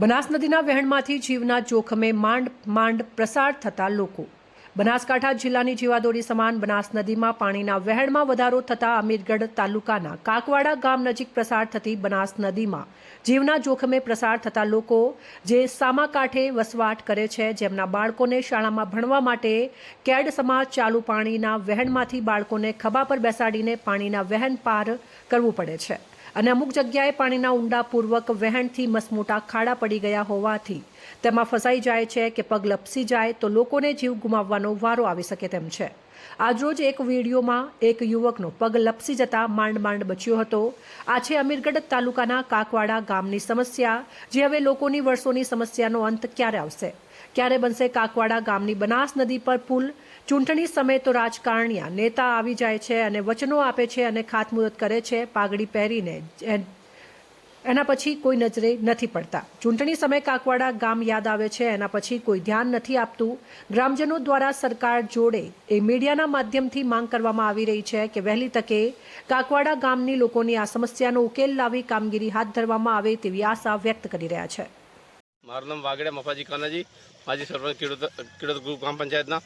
બનાસ નદીના વહેણમાંથી જીવના જોખમે માંડ માંડ પ્રસાર થતા લોકો. બનાસકાંઠા જિલ્લાની જીવાદોરી સમાન બનાસ નદીમાં પાણીના વહેણમાં વધારો થતા અમીરગઢ તાલુકાના કાકવાડા ગામ નજીક પ્રસાર થતી બનાસ નદીમાં જીવના જોખમે પ્રસાર થતા લોકો જે સામા કાંઠે વસવાટ કરે છે, જેમના બાળકોને શાળામાં ભણવા માટે કેડ સમાજ ચાલુ પાણીના વહેણમાંથી બાળકોને ખભા પર બેસાડીને પાણીના વહેણ પાર કરવું પડે છે. અને અમુક જગ્યાએ પાણીના ઊંડાપૂર્વક વહેણથી મસમોટા ખાડા પડી ગયા હોવાથી તેમાં ફસાઈ જાય છે કે પગ લપસી જાય તો લોકોને જીવ ગુમાવવાનો વારો આવી શકે તેમ છે. આજરોજ એક વિડીયોમાં એક યુવકનો પગ લપસી જતા માંડ માંડ બચ્યો હતો. આ છે અમીરગઢ તાલુકાના કાકવાડા ગામની સમસ્યા, જે હવે લોકોની વર્ષોની સમસ્યાનો અંત ક્યારે આવશે? ક્યારે બનશે કાકવાડા ગામની બનાસ નદી પર પુલ? ચૂંટણી સમયે તો રાજકારણીયા નેતા આવી જાય છે અને વચનો આપે છે અને ખાતમુહૂર્ત કરે છે. પાઘડી પહેરીને એના પછી કોઈ નજરે નથી પડતા. ચૂંટણી સમયે કાકવાડા ગામ યાદ આવે છે, એના પછી કોઈ ધ્યાન નથી આપતું. ગ્રામજનો દ્વારા સરકાર જોડે એ મીડિયાના માધ્યમથી માંગ કરવામાં આવી રહી છે કે વહેલી તકે કાકવાડા ગામની લોકોની આ સમસ્યાનો ઉકેલ લાવી કામગીરી હાથ ધરવામાં આવે તેવી આશા વ્યક્ત કરી રહ્યા છે. મારું નામ વાગડે મફાજી કાનાજી માજી સરપંચ ખેડૂત ગ્રામ પંચાયતના.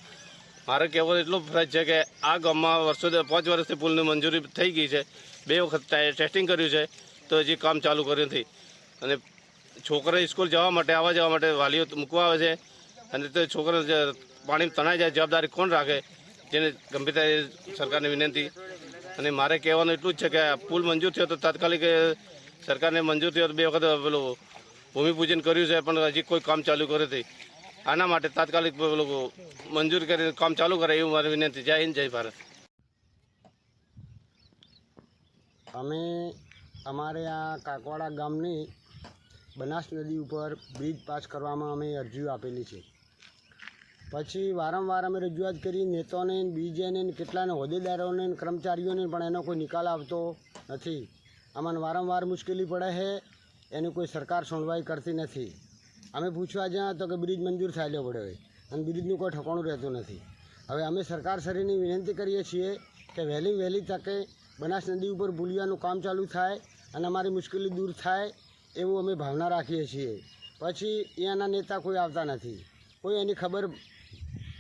મારે કહેવું એટલું ફરજ છે કે આ ગામમાં વર્ષો પાંચ વર્ષથી પુલની મંજૂરી થઈ ગઈ છે. બે વખત ટેસ્ટિંગ કર્યું છે. તો હજી કામ ચાલુ કર્યું નથી. અને છોકરા સ્કૂલ જવા માટે, આવવા જવા માટે વાલીઓ મૂકવા આવે છે. અને તે છોકરા પાણીમાં પાણી તણાઈ જાય, જવાબદારી કોણ રાખે? જેને ગંભીરતા સરકારને વિનંતી. અને મારે કહેવાનું એટલું જ છે કે પુલ મંજૂર થયો તો તાત્કાલિક સરકારને મંજૂર થયો તો બે વખત પેલું ભૂમિપૂજન કર્યું છે, પણ હજી કોઈ કામ ચાલુ કર્યું નથી. આના માટે તાત્કાલિક પેલું મંજૂર કરીને કામ ચાલુ કરે એવું મારી વિનંતી. જય હિન્દ, જય ભારત. અમે અમારે આ કાકવાડા ગામની બનાસ નદી ઉપર બ્રિજ પાસ કરવામાં અમે અરજીઓ આપેલી છે. પછી વારંવાર અમે રજૂઆત કરી નેતાઓને બીજેને કેટલાને, હોદ્દેદારોને કર્મચારીઓને પણ એનો કોઈ નિકાલ આવતો નથી. અમને વારંવાર મુશ્કેલી પડે છે, એની કોઈ સરકાર સુનવાઈ કરતી નથી. અમે પૂછવા જ્યાં તો કે બ્રિજ મંજૂર થયેલો પડ્યો હોય અને બ્રિજનું કોઈ ઠકાણું રહેતું નથી. હવે અમે સરકાર શ્રીની વિનંતી કરીએ છીએ કે વહેલી વહેલી તકે બનાસ નદી ઉપર પુલિયાનું કામ ચાલુ થાય અને અમારી મુશ્કેલી દૂર થાય એવું અમે ભાવના રાખીએ છીએ. પછી અહીંયાના નેતા કોઈ આવતા નથી. કોઈ એની ખબર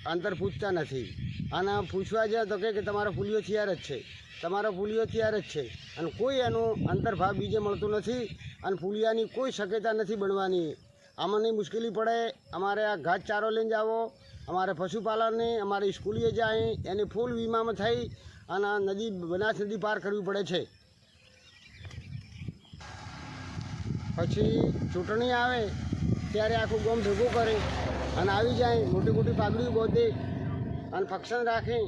અંતર પૂછતા નથી. અને પૂછવા જાય તો કે તમારો પુલિયો તૈયાર જ છે. તમારો પુલિયો તૈયાર જ છે. અને કોઈ એનો અંતરભાવ બીજે મળતું નથી અને પુલિયાની કોઈ શક્યતા નથી બનવાની. આમાંની મુશ્કેલી પડે. અમારે આ ઘાસચારો લઈને જાવો અમારે પશુપાલનને, અમારે સ્કૂલીએ જાય. એની ફૂલ વીમામાં થઈ અને નદી, બનાસ નદી પાર કરવી પડે છે. પછી ચૂંટણી આવે, ત્યારે આખું ગમ ભેગું કરે અને આવી જાય, મોટી મોટી પાઘડી ગોતે અને ફંક્શન રાખે,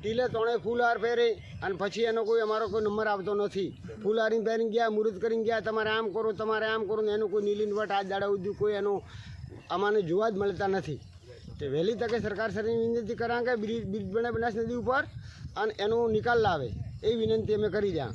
ટીલે ત્રણે ફૂલહાર પહેરે અને પછી એનો કોઈ, અમારો કોઈ નંબર આવતો નથી. ફૂલહારી પહેરીને ગયા, મુહૂર્ત કરીને ગયા, તમારે આમ કરો, તમારે આમ કરો ને એનું કોઈ નીલીનવટ આજ દાડા સુધી કોઈ એનો અમાને જોવા જ મળતા નથી. તે વહેલી તકે સરકાર શ્રીની વિનંતી કરા કે બ્રિજ બ્રિજ બને બનાસ નદી ઉપર અને એનો નિકાલ લાવે. એ વિનંતી અમે કરી રહ્યા.